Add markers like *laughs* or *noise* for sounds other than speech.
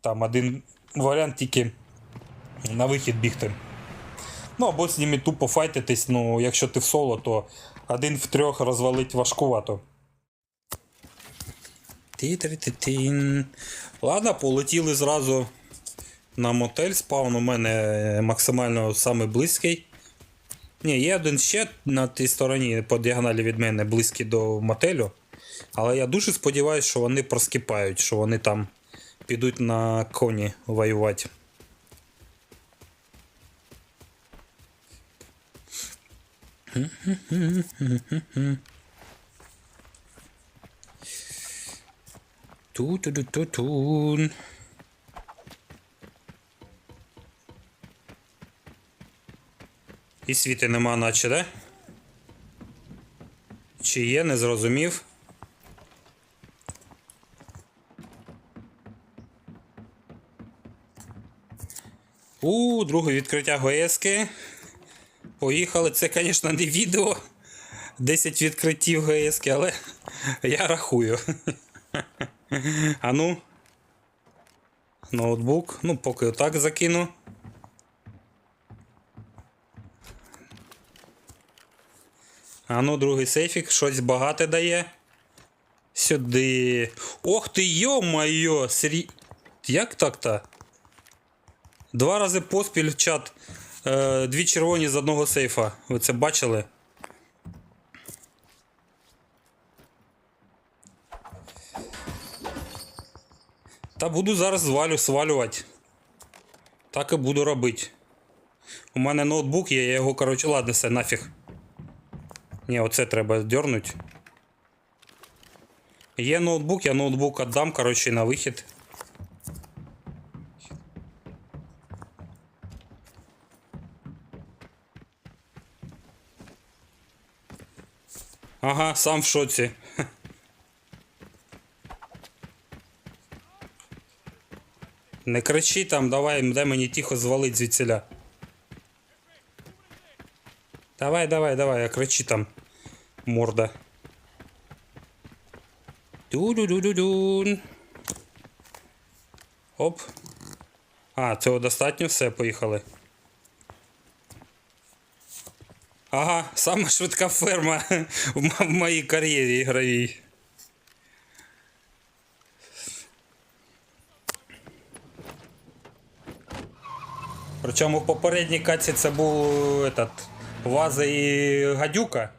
Там один варіант тільки на вихід бігти. Ну або з ними тупо файтитись, ну якщо ти в соло, то один в трьох розвалить важкувато. Ладно, полетіли зразу на мотель. Спаун у мене максимально самий близький. Ні, є один ще на тій стороні по діагоналі від мене близький до мотелю. Але я дуже сподіваюся, що вони проскіпають, що вони там підуть на коні воювати. Ту-ту-ту-ту-тун. І світи нема, наче, да? Чи є, не зрозумів. У, друге відкриття ГСки. Поїхали. Це, звісно, не відео. 10 відкриттів ГСки, але я рахую. А ну. Ноутбук. Ну, поки отак закину. А ну, другий сейфік, щось багате дає. Сюди. Ох ти, йо-майо! Сері... Як так-то? Два рази поспіль чат. Е, дві червоні з одного сейфа. Ви це бачили? Та буду зараз звалю, свалювати. Так і буду робити. У мене ноутбук є, я його, коротше, ладно, все, нафіг. Ні, оце треба дернуть. Є ноутбук, я ноутбук віддам, коротше, на вихід. Ага, сам в шоці. Не кричи там, давай, дай мені тихо звалить звідсіля. Давай, давай, давай, а кричи там, морда. Ду-ду-ду-ду-дун. Оп. А, цього достатньо, все, поїхали. Ага, сама швидка ферма *laughs* в мо- в моїй кар'єрі ігровій. Причому в попередній каці це був этот, Ваза і гадюка.